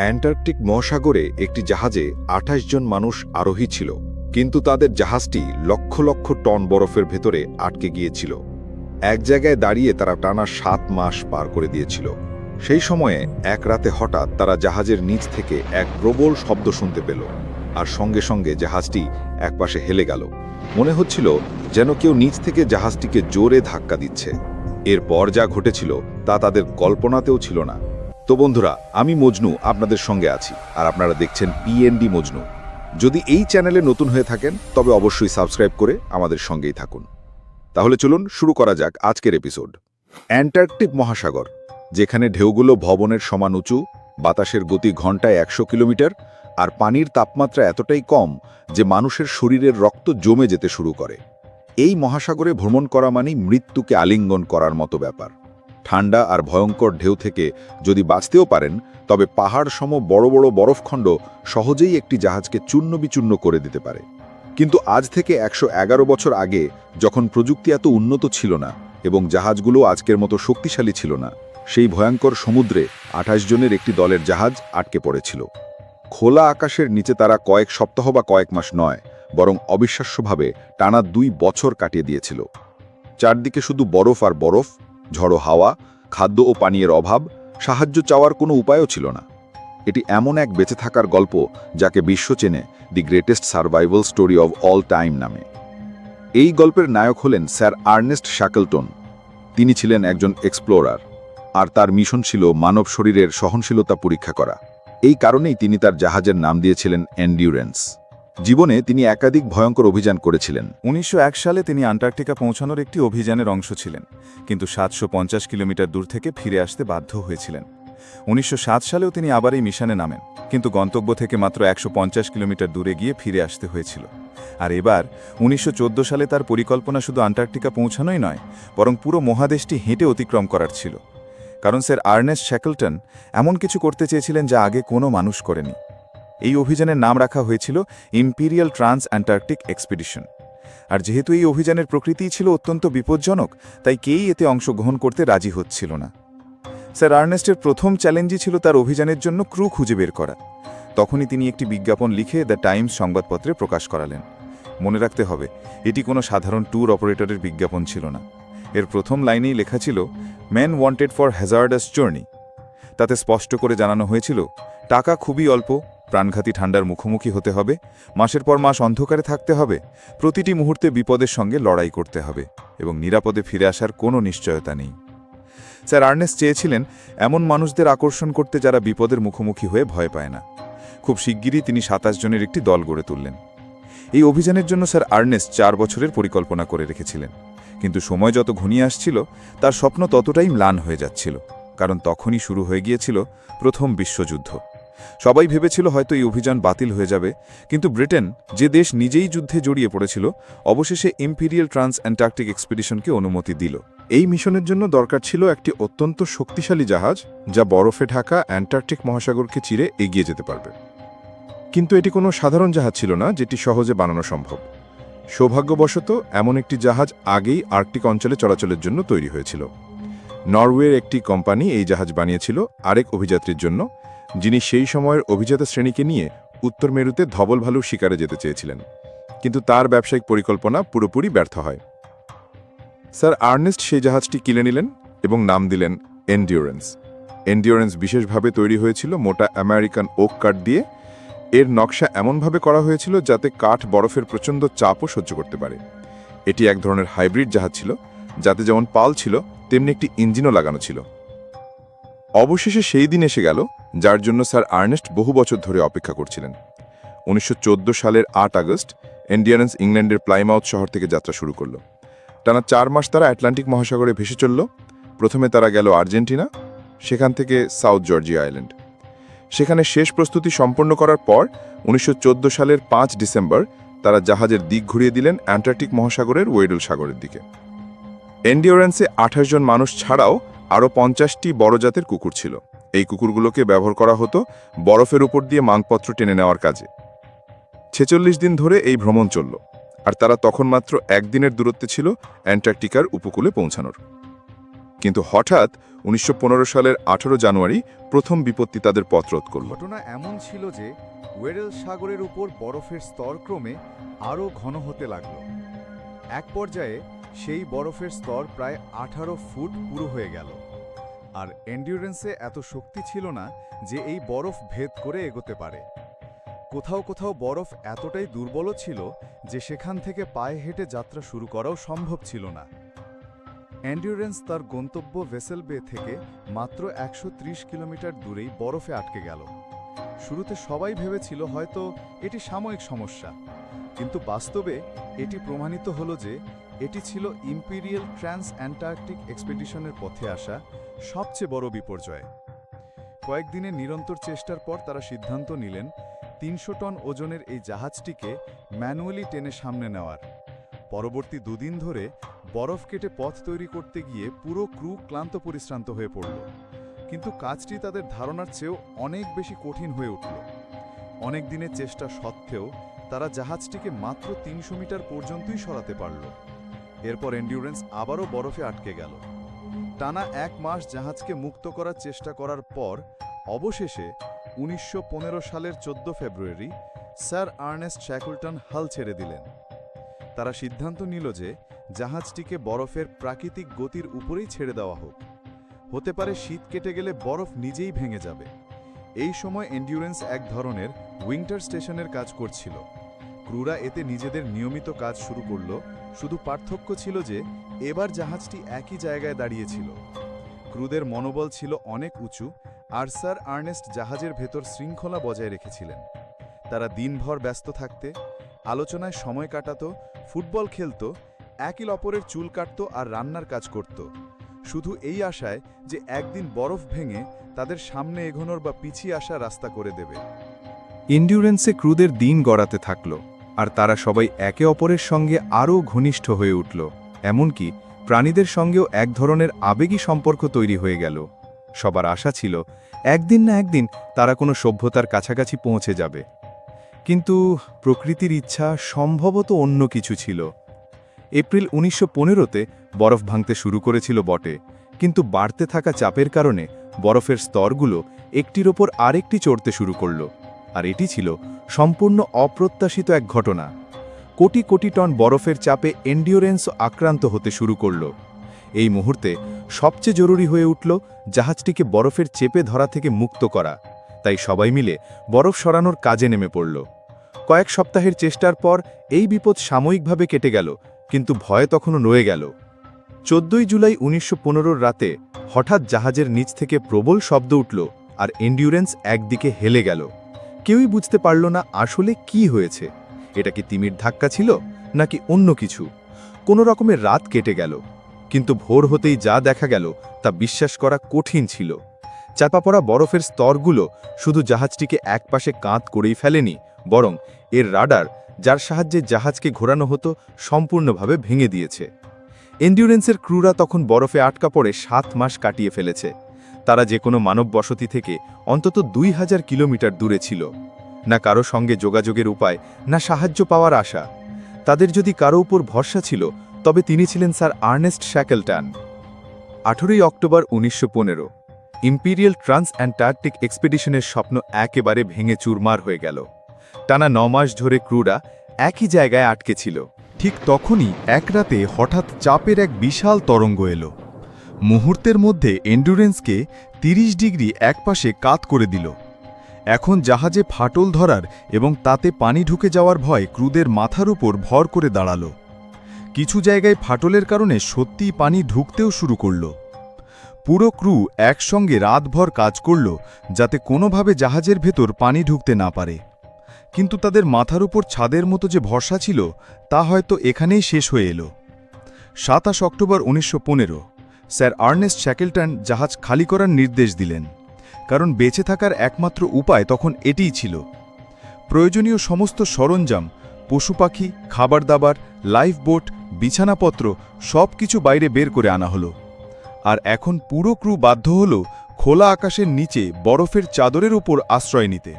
Antarctic মহাসাগরে একটি জাহাজে আঠাশ জন মানুষ আরোহী ছিল, কিন্তু তাদের জাহাজটি লক্ষ লক্ষ টন বরফের ভেতরে আটকে গিয়েছিল। এক জায়গায় দাঁড়িয়ে তারা টানা সাত মাস পার করে দিয়েছিল। সেই সময়ে এক রাতে হঠাৎ তারা জাহাজের নিচ থেকে এক প্রবল শব্দ শুনতে পেল, আর সঙ্গে সঙ্গে জাহাজটি একপাশে হেলে গেল। মনে হচ্ছিল যেন কেউ নিচ থেকে জাহাজটিকে জোরে ধাক্কা দিচ্ছে। এরপর যা ঘটেছিল তা তাদের কল্পনাতেও ছিল না। তো বন্ধুরা, আমি মজনু আপনাদের সঙ্গে আছি, আর আপনারা দেখছেন পিএনডি মজনু। যদি এই চ্যানেলে নতুন হয়ে থাকেন, তবে অবশ্যই সাবস্ক্রাইব করে আমাদের সঙ্গেই থাকুন। তাহলে চলুন শুরু করা যাক আজকের এপিসোড। অ্যান্টার্কটিক মহাসাগর, যেখানে ঢেউগুলো ভবনের সমান উঁচু, বাতাসের গতি ঘন্টায় একশো কিলোমিটার, আর পানির তাপমাত্রা এতটাই কম যে মানুষের শরীরের রক্ত জমে যেতে শুরু করে। এই মহাসাগরে ভ্রমণ করা মানেই মৃত্যুকে আলিঙ্গন করার মতো ব্যাপার। ঠান্ডা আর ভয়ঙ্কর ঢেউ থেকে যদি বাঁচতেও পারেন, তবে পাহাড় সম বড় বড় বরফখণ্ড সহজেই একটি জাহাজকে চূর্ণ বিচূর্ণ করে দিতে পারে। কিন্তু আজ থেকে একশো এগারো বছর আগে যখন প্রযুক্তি এত উন্নত ছিল না এবং জাহাজগুলো আজকের মতো শক্তিশালী ছিল না, সেই ভয়ঙ্কর সমুদ্রে আঠাশ জনের একটি দলের জাহাজ আটকে পড়েছিল। খোলা আকাশের নিচে তারা কয়েক সপ্তাহ বা কয়েক মাস নয়, বরং অবিশ্বাস্যভাবে টানা দুই বছর কাটিয়ে দিয়েছিল। চারদিকে শুধু বরফ আর বরফ ঝড়ো হাওয়া, খাদ্য ও পানীয়ের অভাব, সাহায্য চাওয়ার কোনো উপায়ও ছিল না। এটি এমন এক বেঁচে থাকার গল্প যাকে বিশ্ব চেনে the greatest survival story of all time নামে। এই গল্পের নায়ক হলেন স্যার আর্নেস্ট শ্যাকলটন। তিনি ছিলেন একজন এক্সপ্লোরার, আর তার মিশন ছিল মানব শরীরের সহনশীলতা পরীক্ষা করা। এই কারণেই তিনি তার জাহাজের নাম দিয়েছিলেন এন্ডিউরেন্স জীবনে তিনি একাধিক ভয়ঙ্কর অভিযান করেছিলেন। উনিশশো এক সালে তিনি আন্টার্কটিকা পৌঁছানোর একটি অভিযানের অংশ ছিলেন, কিন্তু সাতশো পঞ্চাশ কিলোমিটার দূর থেকে ফিরে আসতে বাধ্য হয়েছিলেন। উনিশশো সাত সালেও তিনি আবার এই মিশনে নামেন, কিন্তু গন্তব্য থেকে মাত্র একশো পঞ্চাশ কিলোমিটার দূরে গিয়ে ফিরে আসতে হয়েছিল। আর এবার, উনিশশো চোদ্দ সালে তার পরিকল্পনা শুধু আন্টার্কটিকা পৌঁছানোই নয়, বরং পুরো মহাদেশটি হেঁটে অতিক্রম করার ছিল। কারণ স্যার আর্নেস্ট শ্যাকলটন এমন কিছু করতে চেয়েছিলেন যা আগে কোনো মানুষ করেনি। এই অভিযানের নাম রাখা হয়েছিল ইম্পিরিয়াল ট্রান্স অ্যান্টার্কটিক এক্সপিডিশন। আর যেহেতু এই অভিযানের প্রকৃতিই ছিল অত্যন্ত বিপজ্জনক, তাই কেই এতে অংশগ্রহণ করতে রাজি হচ্ছিল না। স্যার আর্নেস্টের প্রথম চ্যালেঞ্জই ছিল তার অভিযানের জন্য ক্রু খুঁজে বের করা। তখনই তিনি একটি বিজ্ঞাপন লিখে দ্য টাইমস সংবাদপত্রে প্রকাশ করালেন। মনে রাখতে হবে, এটি কোনো সাধারণ ট্যুর অপারেটরের বিজ্ঞাপন ছিল না। এর প্রথম লাইনেই লেখা ছিল man wanted for hazardous journey তাতে স্পষ্ট করে জানানো হয়েছিল, টাকা খুবই অল্প প্রাণঘাতী ঠান্ডার মুখোমুখি হতে হবে, মাসের পর মাস অন্ধকারে থাকতে হবে, প্রতিটি মুহূর্তে বিপদের সঙ্গে লড়াই করতে হবে এবং নিরাপদে ফিরে আসার কোনো নিশ্চয়তা নেই। স্যার আর্নেস চেয়েছিলেন এমন মানুষদের আকর্ষণ করতে যারা বিপদের মুখোমুখি হয়ে ভয় পায় না। খুব শিগগিরই তিনি সাতাশ জনের একটি দল গড়ে তুললেন। এই অভিযানের জন্য স্যার আর্নেস চার বছরের পরিকল্পনা করে রেখেছিলেন। কিন্তু সময় যত ঘনিয়ে আসছিল, তার স্বপ্ন ততটাই ম্লান হয়ে যাচ্ছিল, কারণ তখনই শুরু হয়ে গিয়েছিল প্রথম বিশ্বযুদ্ধ। সবাই ভেবেছিল হয়তো এই অভিযান বাতিল হয়ে যাবে, কিন্তু ব্রিটেন যে দেশ নিজেই যুদ্ধে জড়িয়ে পড়েছিল, অবশেষে ইম্পিরিয়াল ট্রান্স অ্যান্টার্কটিক এক্সপিডিশনকে অনুমতি দিল। এই মিশনের জন্য দরকার ছিল একটি অত্যন্ত শক্তিশালী জাহাজ, যা বরফে ঢাকা অ্যান্টার্কটিক মহাসাগরকে চিরে এগিয়ে যেতে পারবে। কিন্তু এটি কোনো সাধারণ জাহাজ ছিল না, যেটি সহজে বানানো সম্ভব। সৌভাগ্যবশত, এমন একটি জাহাজ আগেই আর্কটিক অঞ্চলে চলাচলের জন্য তৈরি হয়েছিল। নরওয়ের একটি কোম্পানি এই জাহাজ বানিয়েছিল, আরেক অভিযাত্রীর জন্য। যিনি সেই সময়ের অভিজাত শ্রেণীকে নিয়ে উত্তর মেরুতে ধবল ভালুর শিকারে যেতে চেয়েছিলেন। কিন্তু তার ব্যবসায়িক পরিকল্পনা পুরোপুরি ব্যর্থ হয়। স্যার আর্নেস্ট সেই জাহাজটি কিনে নিলেন এবং নাম দিলেন এন্ডিওরেন্স। এন্ডিওরেন্স বিশেষভাবে তৈরি হয়েছিল মোটা আমেরিকান ওক কাঠ দিয়ে। এর নকশা এমনভাবে করা হয়েছিল যাতে কাঠ বরফের প্রচণ্ড চাপও সহ্য করতে পারে। এটি এক ধরনের হাইব্রিড জাহাজ ছিল, যাতে যেমন পাল ছিল, তেমনি একটি ইঞ্জিনও লাগানো ছিল। অবশেষে সেই দিন এসে গেল, যার জন্য স্যার আর্নেস্ট বহু বছর ধরে অপেক্ষা করছিলেন। উনিশশো চোদ্দ সালের আট আগস্ট এন্ডিয়ারেন্স ইংল্যান্ডের প্লাইমাউথ শহর থেকে যাত্রা শুরু করল। টানা চার মাস তারা অ্যাটলান্টিক মহাসাগরে ভেসে চলল। প্রথমে তারা গেল আর্জেন্টিনা, সেখান থেকে সাউথ জর্জিয়া আইল্যান্ড। সেখানে শেষ প্রস্তুতি সম্পন্ন করার পর, উনিশশো চোদ্দ সালের পাঁচ ডিসেম্বর, তারা জাহাজের দিক ঘুরিয়ে দিলেন অ্যান্টার্কটিক মহাসাগরের ওয়েডল সাগরের দিকে। এন্ডিওরেন্সে আঠাশ জন মানুষ ছাড়াও আরও পঞ্চাশটি বড় জাতের কুকুর ছিল। এই কুকুরগুলোকে ব্যবহার করা হতো বরফের উপর দিয়ে মাংপত্র টেনে নেওয়ার কাজে। ছেচল্লিশ দিন ধরে এই ভ্রমণ চলল, আর তারা তখন মাত্র একদিনের দূরত্বে ছিল অ্যান্টার্কটিকার উপকূলে পৌঁছানোর। কিন্তু হঠাৎ উনিশশো পনেরো সালের আঠারো জানুয়ারি প্রথম বিপত্তি তাদের পথরোধ করল। ঘটনা এমন ছিল যে ওয়েরেল সাগরের উপর বরফের স্তর ক্রমে আরও ঘন হতে লাগল। এক পর্যায়ে সেই বরফের স্তর প্রায় আঠারো ফুট পুরো হয়ে গেল। আর এন্ডিউরেন্সে এত শক্তি ছিল না যে এই বরফ ভেদ করে এগোতে পারে। কোথাও কোথাও বরফ এতটাই দুর্বল ছিল যে সেখান থেকে পায়ে হেঁটে যাত্রা শুরু করাও সম্ভব ছিল না। অ্যান্ডিউরেন্স তার গন্তব্য ভেসেল বে থেকে মাত্র একশো ত্রিশ কিলোমিটার দূরেই বরফে আটকে গেল। শুরুতে সবাই ভেবেছিল হয়তো এটি সাময়িক সমস্যা, কিন্তু বাস্তবে এটি প্রমাণিত হলো যে এটি ছিল ইম্পিরিয়াল ট্রান্স অ্যান্টার্কটিক এক্সপেডিশনের পথে আসা সবচেয়ে বড় বিপর্যয়। কয়েকদিনের নিরন্তর চেষ্টার পর তারা সিদ্ধান্ত নিলেন, তিনশো টন ওজনের এই জাহাজটিকে ম্যানুয়ালি টেনে সামনে নেওয়ার। পরবর্তী দুদিন ধরে বরফ কেটে পথ তৈরি করতে গিয়ে পুরো ক্রু ক্লান্ত পরিশ্রান্ত হয়ে পড়ল। কিন্তু কাজটি তাদের ধারণার চেয়েও অনেক বেশি কঠিন হয়ে উঠল। অনেক দিনের চেষ্টা সত্ত্বেও তারা জাহাজটিকে মাত্র তিনশো মিটার পর্যন্তই সরাতে পারল। এরপর এন্ডিউরেন্স আবারও বরফে আটকে গেল। টানা এক মাস জাহাজকে মুক্ত করার চেষ্টা করার পর, অবশেষে উনিশশো পনেরো সালের চোদ্দ ফেব্রুয়ারি স্যার আর্নেস্ট শ্যাকলটন হাল ছেড়ে দিলেন। তারা সিদ্ধান্ত নিল যে জাহাজটিকে বরফের প্রাকৃতিক গতির উপরেই ছেড়ে দেওয়া হোক। হতে পারে শীত কেটে গেলে বরফ নিজেই ভেঙে যাবে। এই সময় এন্ডিউরেন্স এক ধরনের উইন্টার স্টেশনের কাজ করছিল। ক্রুরা এতে নিজেদের নিয়মিত কাজ শুরু করল, শুধু পার্থক্য ছিল যে এবার জাহাজটি একই জায়গায় দাঁড়িয়েছিল। ক্রুদের মনোবল ছিল অনেক উঁচু, আর স্যার আর্নেস্ট জাহাজের ভেতর শৃঙ্খলা বজায় রেখেছিলেন। তারা দিনভর ব্যস্ত থাকতে, আলোচনায় সময় কাটাত, ফুটবল খেলতো, একিল অপরের চুল কাটতো আর রান্নার কাজ করত। শুধু এই আশায় যে একদিন বরফ ভেঙে তাদের সামনে এগোনোর বা পিছিয়ে আসা রাস্তা করে দেবে। এন্ডিউরেন্সে ক্রুদের দিন গড়াতে থাকল। আর তারা সবাই একে অপরের সঙ্গে আরও ঘনিষ্ঠ হয়ে উঠল, এমনকি প্রাণীদের সঙ্গেও এক ধরনের আবেগী সম্পর্ক তৈরি হয়ে গেল। সবার আশা ছিল, একদিন না একদিন তারা কোনো সভ্যতার কাছাকাছি পৌঁছে যাবে। কিন্তু প্রকৃতির ইচ্ছা সম্ভবত অন্য কিছু ছিল। এপ্রিল উনিশশো পনেরোতে বরফ ভাঙতে শুরু করেছিল বটে, কিন্তু বাড়তে থাকা চাপের কারণে বরফের স্তরগুলো একটির ওপর আরেকটি চড়তে শুরু করল। আর এটি ছিল সম্পূর্ণ অপ্রত্যাশিত এক ঘটনা। কোটি কোটি টন বরফের চাপে এন্ডিওরেন্স আক্রান্ত হতে শুরু করল। এই মুহূর্তে সবচেয়ে জরুরি হয়ে উঠল জাহাজটিকে বরফের চেপে ধরা থেকে মুক্ত করা। তাই সবাই মিলে বরফ সরানোর কাজে নেমে পড়ল। কয়েক সপ্তাহের চেষ্টার পর এই বিপদ সাময়িকভাবে কেটে গেল, কিন্তু ভয় তখনও রয়ে গেল। চোদ্দই জুলাই উনিশশো রাতে হঠাৎ জাহাজের নিচ থেকে প্রবল শব্দ উঠল আর এন্ডিউরেন্স একদিকে হেলে গেল। কেউই বুঝতে পারল না আসলে কি হয়েছে। এটা কি তিমির ধাক্কা ছিল, নাকি অন্য কিছু? কোনো রকমের রাত কেটে গেল, কিন্তু ভোর হতেই যা দেখা গেল তা বিশ্বাস করা কঠিন ছিল। চাপা পড়া বরফের স্তরগুলো শুধু জাহাজটিকে একপাশে কাঁত করেই ফেলেনি, বরং এর রাডার, যার সাহায্যে জাহাজকে ঘোরানো হতো, সম্পূর্ণভাবে ভেঙে দিয়েছে। এন্ডিউরেন্সের ক্রুরা তখন বরফে আটকা পড়ে সাত মাস কাটিয়ে ফেলেছে। তারা যে কোনো মানব বসতি থেকে অন্তত দুই হাজার কিলোমিটার দূরে ছিল। না কারও সঙ্গে যোগাযোগের উপায়, না সাহায্য পাওয়ার আশা। তাদের যদি কারও উপর ভরসা ছিল, তবে তিনি ছিলেন স্যার আর্নেস্ট শ্যাকেলটান আঠেরোই অক্টোবর উনিশশো পনেরো। ইম্পিরিয়াল ট্রান্স অ্যান্টার্কটিক এক্সপেডিশনের স্বপ্ন একেবারে ভেঙে চুরমার হয়ে গেল। টানা ন মাস ধরে ক্রুরা একই জায়গায় আটকে ছিল। ঠিক তখনই এক রাতে হঠাৎ চাপের এক বিশাল তরঙ্গ এলো। মুহূর্তের মধ্যে এন্ডুরেন্সকে ৩০ ডিগ্রি একপাশে কাত করে দিল। এখন জাহাজে ফাটল ধরার এবং তাতে পানি ঢুকে যাওয়ার ভয় ক্রুদের মাথার উপর ভর করে দাঁড়াল। কিছু জায়গায় ফাটলের কারণে সত্যিই পানি ঢুকতেও শুরু করল। পুরো ক্রু একসঙ্গে রাতভর কাজ করল যাতে কোনোভাবে জাহাজের ভেতর পানি ঢুকতে না পারে। কিন্তু তাদের মাথার উপর ছাদের মতো যে ভরসা ছিল, তা হয়তো এখানেই শেষ হয়ে এলো। সাতাশ অক্টোবর উনিশশো পনেরো। স্যার আর্নেস্ট শ্যাকেলটন জাহাজ খালি করার নির্দেশ দিলেন, কারণ বেঁচে থাকার একমাত্র উপায় তখন এটিই ছিল। প্রয়োজনীয় সমস্ত সরঞ্জাম, পশু পাখি, খাবার দাবার, লাইফ বোট, বিছানাপত্র সব কিছু বাইরে বের করে আনা হলো। আর এখন পুরো ক্রু বাধ্য হল খোলা আকাশের নিচে বরফের চাদরের ওপর আশ্রয় নিতে।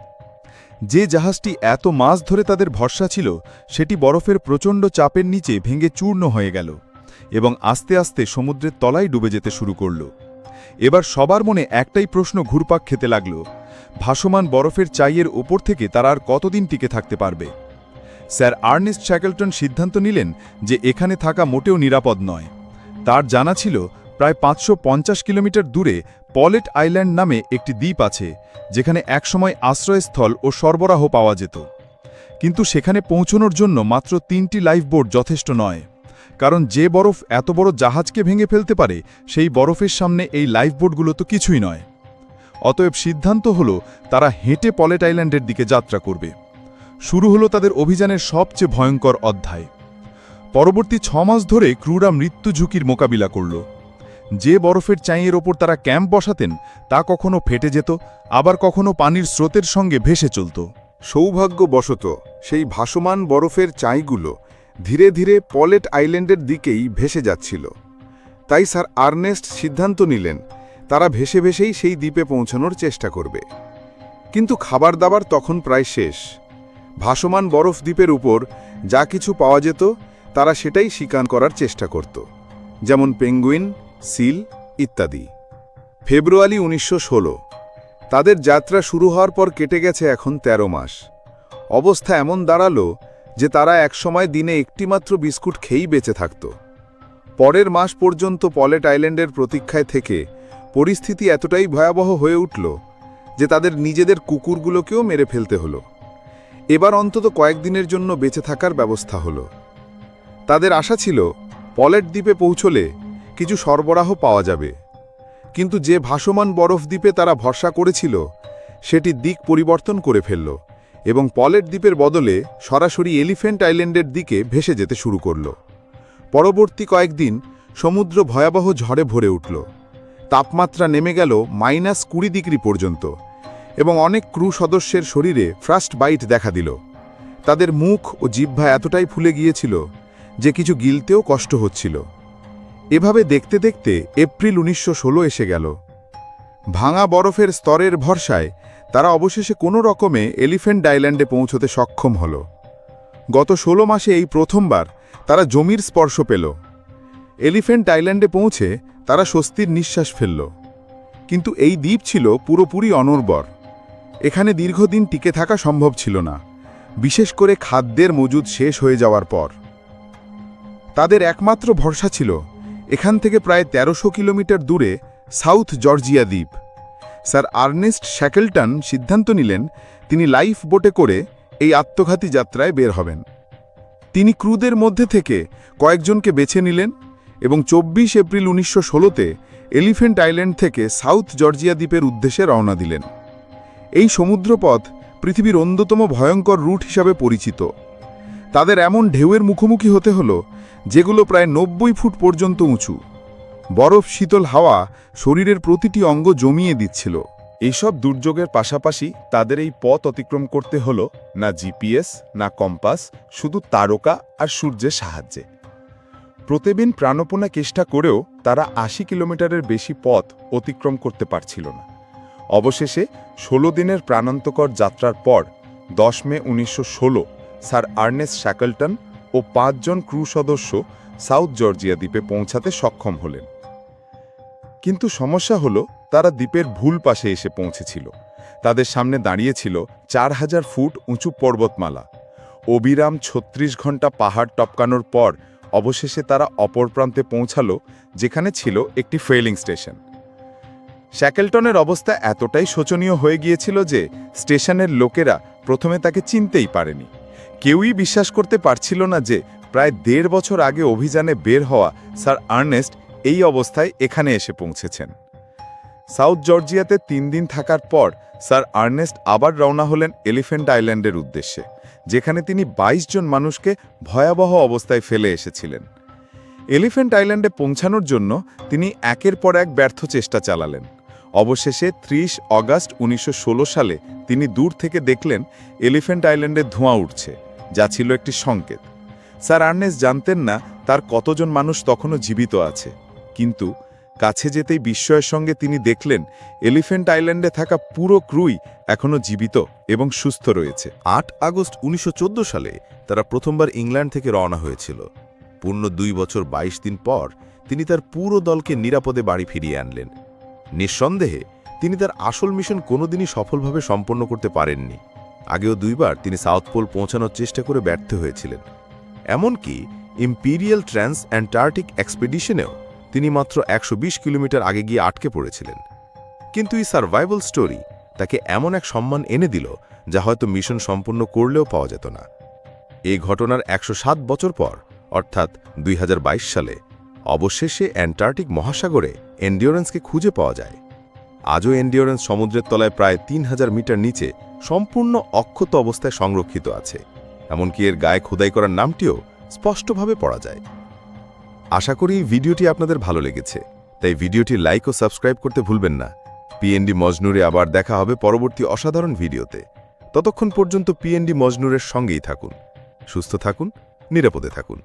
যে জাহাজটি এত মাস ধরে তাদের ভরসা ছিল, সেটি বরফের প্রচণ্ড চাপের নিচে ভেঙে চূর্ণ হয়ে গেল। এবং আস্তে আস্তে সমুদ্রের তলায় ডুবে যেতে শুরু করল। এবার সবার মনে একটাই প্রশ্ন ঘুরপাক খেতে লাগল, ভাসমান বরফের চাইয়ের ওপর থেকে তারা আর কতদিন টিকে থাকতে পারবে? স্যার আর্নেস্ট শ্যাকেলটন সিদ্ধান্ত নিলেন যে এখানে থাকা মোটেও নিরাপদ নয়। তার জানা ছিল, প্রায় পাঁচশো পঞ্চাশ কিলোমিটার দূরে পলেট আইল্যান্ড নামে একটি দ্বীপ আছে, যেখানে একসময় আশ্রয়স্থল ও সরবরাহ পাওয়া যেত। কিন্তু সেখানে পৌঁছনোর জন্য মাত্র তিনটি লাইফবোট যথেষ্ট নয়। কারণ যে বরফ এত বড় জাহাজকে ভেঙে ফেলতে পারে, সেই বরফের সামনে এই লাইফবোটগুলো তো কিছুই নয়। অতএব সিদ্ধান্ত হলো, তারা হেঁটে পলেট আইল্যান্ডের দিকে যাত্রা করবে। শুরু হলো তাদের অভিযানের সবচেয়ে ভয়ঙ্কর অধ্যায়। পরবর্তী ছ মাস ধরে ক্রুরা মৃত্যু ঝুঁকির মোকাবিলা করল। যে বরফের চাইয়ের ওপর তারা ক্যাম্প বসাতেন, তা কখনো ফেটে যেত, আবার কখনো পানির স্রোতের সঙ্গে ভেসে চলত। সৌভাগ্যবশত, সেই ভাসমান বরফের চাইগুলো ধীরে ধীরে পলেট আইল্যান্ডের দিকেই ভেসে যাচ্ছিল। তাই স্যার আর্নেস্ট সিদ্ধান্ত নিলেন, তারা ভেসে ভেসেই সেই দ্বীপে পৌঁছানোর চেষ্টা করবে। কিন্তু খাবার দাবার তখন প্রায় শেষ। ভাসমান বরফ দ্বীপের উপর যা কিছু পাওয়া যেত, তারা সেটাই শিকার করার চেষ্টা করত, যেমন পেঙ্গুইন, সিল ইত্যাদি। ফেব্রুয়ারি উনিশশো ষোলো, তাদের যাত্রা শুরু হওয়ার পর কেটে গেছে এখন ১৩ মাস। অবস্থা এমন দাঁড়াল যে তারা একসময় দিনে একটিমাত্র বিস্কুট খেয়েই বেঁচে থাকত। পরের মাস পর্যন্ত পলেট আইল্যান্ডের প্রতীক্ষায় থেকে পরিস্থিতি এতটাই ভয়াবহ হয়ে উঠল যে তাদের নিজেদের কুকুরগুলোকেও মেরে ফেলতে হলো। এবার অন্তত কয়েকদিনের জন্য বেঁচে থাকার ব্যবস্থা হলো। তাদের আশা ছিল পলেট দ্বীপে পৌঁছলে কিছু সরবরাহ পাওয়া যাবে। কিন্তু যে ভাসমান বরফ দ্বীপে তারা ভরসা করেছিল, সেটি দিক পরিবর্তন করে ফেলল। এবং পলেট দ্বীপের বদলে সরাসরি এলিফ্যান্ট আইল্যান্ডের দিকে ভেসে যেতে শুরু করল। পরবর্তী কয়েকদিন সমুদ্র ভয়াবহ ঝড়ে ভরে উঠল। তাপমাত্রা নেমে গেল মাইনাস কুড়ি ডিগ্রি পর্যন্ত এবং অনেক ক্রু সদস্যের শরীরে ফ্রাস্ট বাইট দেখা দিল। তাদের মুখ ও জিহ্বা এতটাই ফুলে গিয়েছিল যে কিছু গিলতেও কষ্ট হচ্ছিল। এভাবে দেখতে দেখতে এপ্রিল উনিশশো ষোলো এসে গেল। ভাঙা বরফের স্তরের ভরসায় তারা অবশেষে কোনো রকমে এলিফ্যান্ট আইল্যান্ডে পৌঁছতে সক্ষম হল। গত ষোলো মাসে এই প্রথমবার তারা জমির স্পর্শ পেল। এলিফ্যান্ট আইল্যান্ডে পৌঁছে তারা স্বস্তির নিঃশ্বাস ফেলল। কিন্তু এই দ্বীপ ছিল পুরোপুরি অনর্বর। এখানে দীর্ঘদিন টিকে থাকা সম্ভব ছিল না। বিশেষ করে খাদ্যের মজুদ শেষ হয়ে যাওয়ার পর। তাদের একমাত্র ভরসা ছিল এখান থেকে প্রায় তেরোশো কিলোমিটার দূরে সাউথ জর্জিয়া দ্বীপ। স্যার আর্নেস্ট শ্যাকেলটন সিদ্ধান্ত নিলেন তিনি লাইফ বোটে করে এই আত্মঘাতী যাত্রায় বের হবেন। তিনি ক্রুদের মধ্যে থেকে কয়েকজনকে বেছে নিলেন এবং চব্বিশ এপ্রিল উনিশশো ষোলোতে এলিফ্যান্ট আইল্যান্ড থেকে সাউথ জর্জিয়া দ্বীপের উদ্দেশ্যে রওনা দিলেন। এই সমুদ্রপথ পৃথিবীর অন্যতম ভয়ঙ্কর রুট হিসাবে পরিচিত। তাদের এমন ঢেউয়ের মুখোমুখি হতে হলো যেগুলো প্রায় নব্বই ফুট পর্যন্ত উঁচু। বরফ শীতল হাওয়া শরীরের প্রতিটি অঙ্গ জমিয়ে দিচ্ছিল। এইসব দুর্যোগের পাশাপাশি তাদের এই পথ অতিক্রম করতে হলো না জিপিএস, না কম্পাস, শুধু তারকা আর সূর্যের সাহায্যে। প্রতিদিন প্রাণপণা চেষ্টা করেও তারা আশি কিলোমিটারের বেশি পথ অতিক্রম করতে পারছিল না। অবশেষে ষোলো দিনের প্রাণান্তকর যাত্রার পর দশ মে উনিশশো ষোলো স্যার আর্নেস শ্যাকলটন ও পাঁচজন ক্রু সদস্য সাউথ জর্জিয়া দ্বীপে পৌঁছাতে সক্ষম হলেন। কিন্তু সমস্যা হলো, তারা দ্বীপের ভুল পাশে এসে পৌঁছেছিল। তাদের সামনে দাঁড়িয়েছিল চার হাজার ফুট উঁচু পর্বতমালা। অবিরাম ছত্রিশ ঘণ্টা পাহাড় টপকানোর পর, অবশেষে তারা অপর প্রান্তে পৌঁছালো, যেখানে ছিল একটি ফেলিং স্টেশন। শ্যাকেলটনের অবস্থা এতটাই শোচনীয় হয়ে গিয়েছিল যে, স্টেশনের লোকেরা প্রথমে তাকে চিনতেই পারেনি। কেউই বিশ্বাস করতে পারছিল না যে, প্রায় দেড় বছর আগে অভিযানে বের হওয়া স্যার আর্নেস্ট এই অবস্থায় এখানে এসে পৌঁছেছেন। সাউথ জর্জিয়াতে তিন দিন থাকার পর স্যার আর্নেস্ট আবার রওনা হলেন এলিফ্যান্ট আইল্যান্ডের উদ্দেশ্যে, যেখানে তিনি ২২ জন মানুষকে ভয়াবহ অবস্থায় ফেলে এসেছিলেন। এলিফ্যান্ট আইল্যান্ডে পৌঁছানোর জন্য তিনি একের পর এক ব্যর্থ চেষ্টা চালালেন। অবশেষে ৩০ অগাস্ট উনিশশো ষোলো সালে তিনি দূর থেকে দেখলেন এলিফ্যান্ট আইল্যান্ডে ধোঁয়া উঠছে, যা ছিল একটি সংকেত। স্যার আর্নেস জানতেন না তার কতজন মানুষ তখনও জীবিত আছে। কিন্তু কাছে যেতেই বিস্ময়ের সঙ্গে তিনি দেখলেন এলিফেন্ট আইল্যান্ডে থাকা পুরো ক্রুই এখনও জীবিত এবং সুস্থ রয়েছে। আট আগস্ট উনিশশো চোদ্দ সালে তারা প্রথমবার ইংল্যান্ড থেকে রওনা হয়েছিল। পূর্ণ দুই বছর ২২ দিন পর তিনি তার পুরো দলকে নিরাপদে বাড়ি ফিরিয়ে আনলেন। নিঃসন্দেহে, তিনি তার আসল মিশন কোনোদিনই সফলভাবে সম্পন্ন করতে পারেননি। আগেও দুইবার তিনি সাউথ পোল পৌঁছানোর চেষ্টা করে ব্যর্থ হয়েছিলেন। এমনকি ইম্পিরিয়াল ট্রান্স অ্যান্টার্কটিক এক্সপেডিশনেও তিনি মাত্র একশো বিশ কিলোমিটার আগে গিয়ে আটকে পড়েছিলেন। কিন্তু এই সার্ভাইভাল স্টোরি তাকে এমন এক সম্মান এনে দিল যা হয়তো মিশন সম্পূর্ণ করলেও পাওয়া যেত না। এই ঘটনার একশো সাত বছর পর, অর্থাৎ দুই হাজার বাইশ সালে, অবশেষে অ্যান্টার্কটিক মহাসাগরে এন্ডিওরেন্সকে খুঁজে পাওয়া যায়। আজও এন্ডিওরেন্স সমুদ্রের তলায় প্রায় তিন হাজার মিটার নিচে সম্পূর্ণ অক্ষত অবস্থায় সংরক্ষিত আছে। এমনকি এর গায়ে খোদাই করার নামটিও স্পষ্টভাবে পড়া যায়। আশা করি ভিডিওটি আপনাদের ভালো লেগেছে। তাই ভিডিওটি লাইক ও সাবস্ক্রাইব করতে ভুলবেন না। পিএনডি মজনুরে আবার দেখা হবে পরবর্তী অসাধারণ ভিডিওতে। ততক্ষণ পর্যন্ত পিএনডি মজনুরের সঙ্গেই থাকুন। সুস্থ থাকুন, নিরাপদে থাকুন।